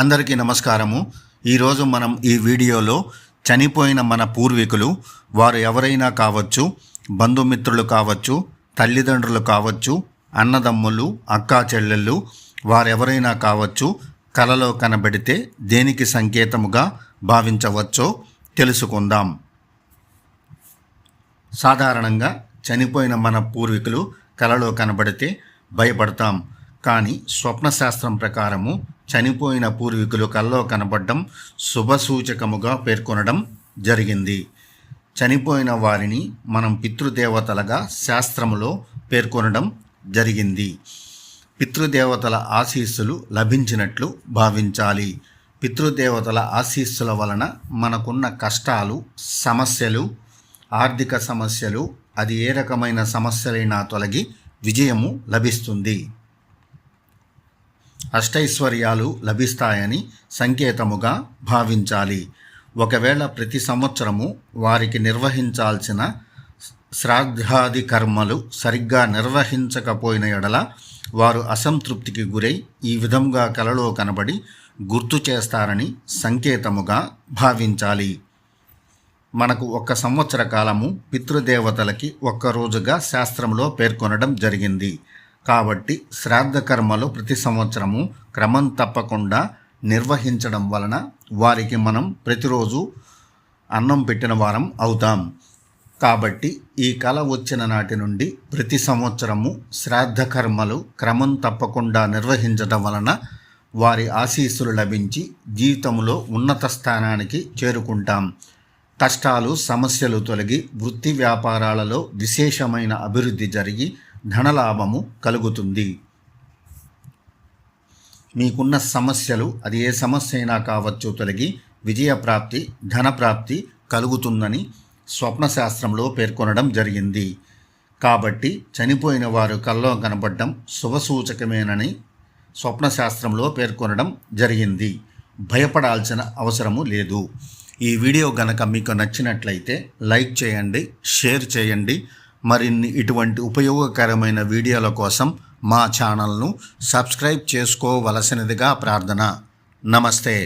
అందరికీ నమస్కారము. ఈరోజు మనం ఈ వీడియోలో చనిపోయిన మన పూర్వీకులు వారు ఎవరైనా కావచ్చు బంధుమిత్రులు కావచ్చు తల్లిదండ్రులు కావచ్చు అన్నదమ్ములు అక్కా చెల్లెళ్ళు వారెవరైనా కావచ్చు కలలో కనబడితే దేనికి సంకేతముగా భావించవచ్చో తెలుసుకుందాం. సాధారణంగా చనిపోయిన మన పూర్వీకులు కలలో కనబడితే భయపడతాం. కానీ స్వప్నశాస్త్రం ప్రకారము చనిపోయిన పూర్వీకులు కల్లో కనబడడం శుభసూచకముగా పేర్కొనడం జరిగింది. చనిపోయిన వారిని మనం పితృదేవతలుగా శాస్త్రములో పేర్కొనడం జరిగింది. పితృదేవతల ఆశీస్సులు లభించినట్లు భావించాలి. పితృదేవతల ఆశీస్సుల వలన మనకున్న కష్టాలు సమస్యలు ఆర్థిక సమస్యలు అది ఏ రకమైన సమస్యలైనా తొలగి విజయము లభిస్తుంది. అష్టైశ్వర్యాలు లభిస్తాయని సంకేతముగా భావించాలి. ఒకవేళ ప్రతి సంవత్సరము వారికి నిర్వహించాల్సిన శ్రాద్ధాది కర్మలు సరిగ్గా నిర్వహించకపోయిన ఎడల వారు అసంతృప్తికి గురై ఈ విధంగా కలలో కనబడి గుర్తు చేస్తారని సంకేతముగా భావించాలి. మనకు ఒక సంవత్సర కాలము పితృదేవతలకి ఒక్క రోజుగా శాస్త్రంలో పేర్కొనడం జరిగింది. కాబట్టి శ్రాద్ధ కర్మలు ప్రతి సంవత్సరము క్రమం తప్పకుండా నిర్వహించడం వలన వారికి మనం ప్రతిరోజు అన్నం పెట్టిన వారం అవుతాం. కాబట్టి ఈ కళ వచ్చిన నాటి నుండి ప్రతి సంవత్సరము శ్రాద్ధ కర్మలు క్రమం తప్పకుండా నిర్వహించడం వలన వారి ఆశీస్సులు లభించి జీవితంలో ఉన్నత స్థానానికి చేరుకుంటాం. కష్టాలు సమస్యలు తొలగి వృత్తి వ్యాపారాలలో విశేషమైన అభివృద్ధి జరిగి ధనలాభము కలుగుతుంది. మీకున్న సమస్యలు అది ఏ సమస్య అయినా కావచ్చు తొలగి విజయప్రాప్తి ధనప్రాప్తి కలుగుతుందని స్వప్నశాస్త్రంలో పేర్కొనడం జరిగింది. కాబట్టి చనిపోయిన వారు కల్లో కనబడడం శుభసూచకమేనని స్వప్నశాస్త్రంలో పేర్కొనడం జరిగింది. భయపడాల్సిన అవసరము లేదు. ఈ వీడియో గనక మీకు నచ్చినట్లయితే లైక్ చేయండి షేర్ చేయండి. మరిన్ని ఇటువంటి ఉపయోగకరమైన వీడియోల కోసం మా ఛానల్ను సబ్స్క్రైబ్ చేసుకోవలసినదిగా ప్రార్థన. నమస్తే.